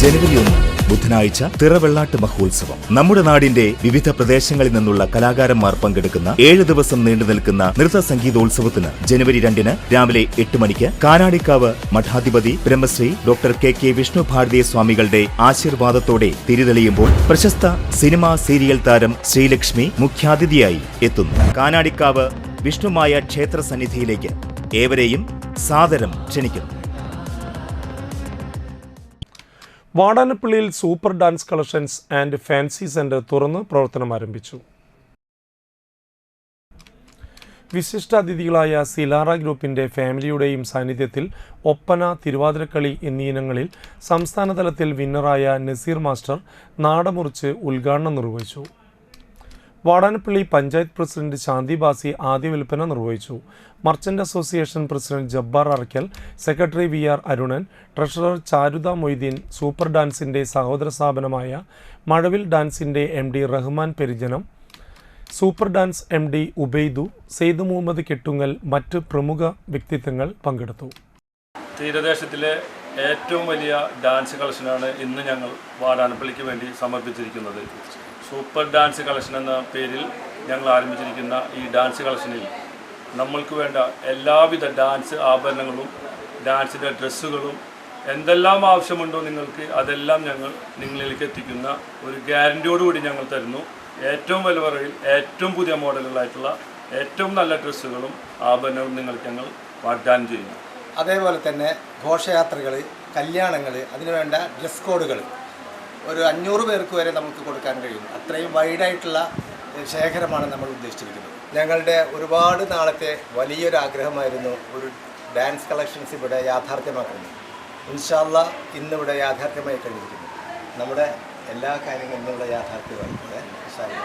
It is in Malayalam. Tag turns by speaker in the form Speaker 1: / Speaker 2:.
Speaker 1: ജനുവരി ഒന്ന് ബുധനാഴ്ച തിറവെള്ളാട്ട് മഹോത്സവം. നമ്മുടെ നാടിന്റെ വിവിധ പ്രദേശങ്ങളിൽ നിന്നുള്ള കലാകാരന്മാർ പങ്കെടുക്കുന്ന ഏഴ് ദിവസം നീണ്ടു നിൽക്കുന്ന നൃത്ത സംഗീതോത്സവത്തിന് ജനുവരി രണ്ടിന് രാവിലെ എട്ട് മണിക്ക് Kanadikkavu മഠാധിപതി Brahmashri doctor K K Vishnu Bharatiya സ്വാമികളുടെ ആശീർവാദത്തോടെ തിരിതെളിയുമ്പോൾ പ്രശസ്ത സിനിമാ സീരിയൽ താരം ശ്രീലക്ഷ്മി മുഖ്യാതിഥിയായി എത്തുന്നു. കാനാടിക്കാവ് വിഷ്ണുമായ ക്ഷേത്ര സന്നിധിയിലേക്ക് ഏവരെയും സാദരം ക്ഷണിക്കുന്നു.
Speaker 2: വാടാനപ്പള്ളിയിൽ super dance collections and fancy centre തുറന്ന് പ്രവർത്തനം ആരംഭിച്ചു. വിശിഷ്ടാതിഥികളായ സിലാറ ഗ്രൂപ്പിന്റെ ഫാമിലിയുടെയും സാന്നിധ്യത്തിൽ ഒപ്പന തിരുവാതിരക്കളി എന്നീ ഇനങ്ങളിൽ സംസ്ഥാനതലത്തിൽ വിന്നറായ നസീർ മാസ്റ്റർ നാടമുറിച്ച് ഉദ്ഘാടനം നിർവഹിച്ചു. വാടാനപ്പള്ളി പഞ്ചായത്ത് പ്രസിഡന്റ് ശാന്തി ബാസി ആദ്യ വിൽപ്പന നിർവഹിച്ചു. Merchant association president Jabbar Arakkal secretary V R Arunan treasurer Charutha Moideen super ഡാൻസിന്റെ സഹോദര സ്ഥാപനമായ മഴവിൽ ഡാൻസിന്റെ M D Rahman Perijanam super dance M D Ubaidu Sayed Muhammad Kettungal മറ്റ് പ്രമുഖ വ്യക്തിത്വങ്ങൾ പങ്കെടുത്തു.
Speaker 3: തീരദേശത്തിലെ ഏറ്റവും വലിയ ഡാൻസ് കളക്ഷനാണ് ഇന്ന് ഞങ്ങൾ വാടാനപ്പള്ളിക്ക് വേണ്ടി സമർപ്പിച്ചിരിക്കുന്നത്. സൂപ്പർ ഡാൻസ് കളക്ഷൻ എന്ന പേരിൽ ഞങ്ങൾ ആരംഭിച്ചിരിക്കുന്ന ഈ ഡാൻസ് കളക്ഷനിൽ നമ്മൾക്ക് വേണ്ട എല്ലാവിധ ഡാൻസ് ആഭരണങ്ങളും ഡാൻസിന്റെ ഡ്രസ്സുകളും എന്തെല്ലാം ആവശ്യമുണ്ടോ നിങ്ങൾക്ക് അതെല്ലാം ഞങ്ങൾ നിങ്ങളിലേക്ക് എത്തിക്കുന്ന ഒരു ഗ്യാരന്റിയോടുകൂടി ഞങ്ങൾ തരുന്നു. ഏറ്റവും വില കുറവിൽ ഏറ്റവും പുതിയ മോഡലുകളായിട്ടുള്ള ഏറ്റവും നല്ല ഡ്രസ്സുകളും ആഭരണങ്ങളും നിങ്ങൾക്ക് ഞങ്ങൾ വാഗ്ദാനം ചെയ്യുന്നു.
Speaker 4: അതേപോലെ തന്നെ ഘോഷയാത്രകൾ കല്യാണങ്ങൾ അതിനുവേണ്ട ഡ്രസ് കോഡുകൾ ഒരു അഞ്ഞൂറ് പേർക്ക് വരെ നമുക്ക് കൊടുക്കാൻ കഴിയും. അത്രയും വൈഡായിട്ടുള്ള ശേഖരമാണ് നമ്മൾ ഉദ്ദേശിച്ചിരിക്കുന്നത്. ഞങ്ങളുടെ ഒരുപാട് നാളത്തെ വലിയൊരു ആഗ്രഹമായിരുന്നു ഒരു ഡാൻസ് കളക്ഷൻസ് ഇവിടെ യാഥാർത്ഥ്യമാക്കുന്നത്. ഇൻഷാല്ല ഇന്നിവിടെ യാഥാർത്ഥ്യമായി കഴിഞ്ഞിരിക്കുന്നു നമ്മുടെ എല്ലാ കാര്യങ്ങളും ഇവിടെ യാഥാർത്ഥ്യമായിട്ടുണ്ട്. ഇൻഷാല്ല